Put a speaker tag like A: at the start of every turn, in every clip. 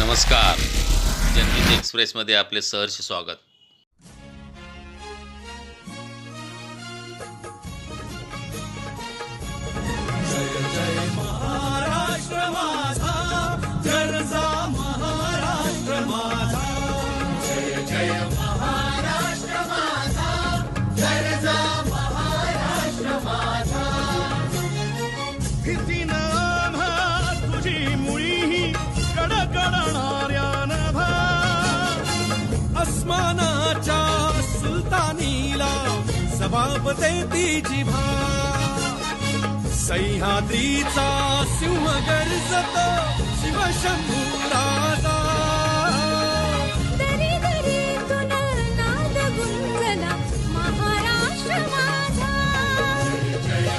A: नमस्कार. जनहित एक्सप्रेसमध्ये आपले सहर्ष स्वागत.
B: सभापते तिची भा सह्याद्रीचा सिंह गर्जत शिवशंभूराजा
C: दरी दरीतून नाद गुंजला महाराष्ट्र माझा
B: काळ्या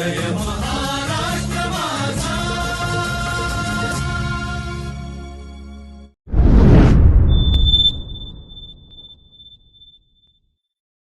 B: गरजा महाराष्ट्र माझा जय जय महाराष्ट्र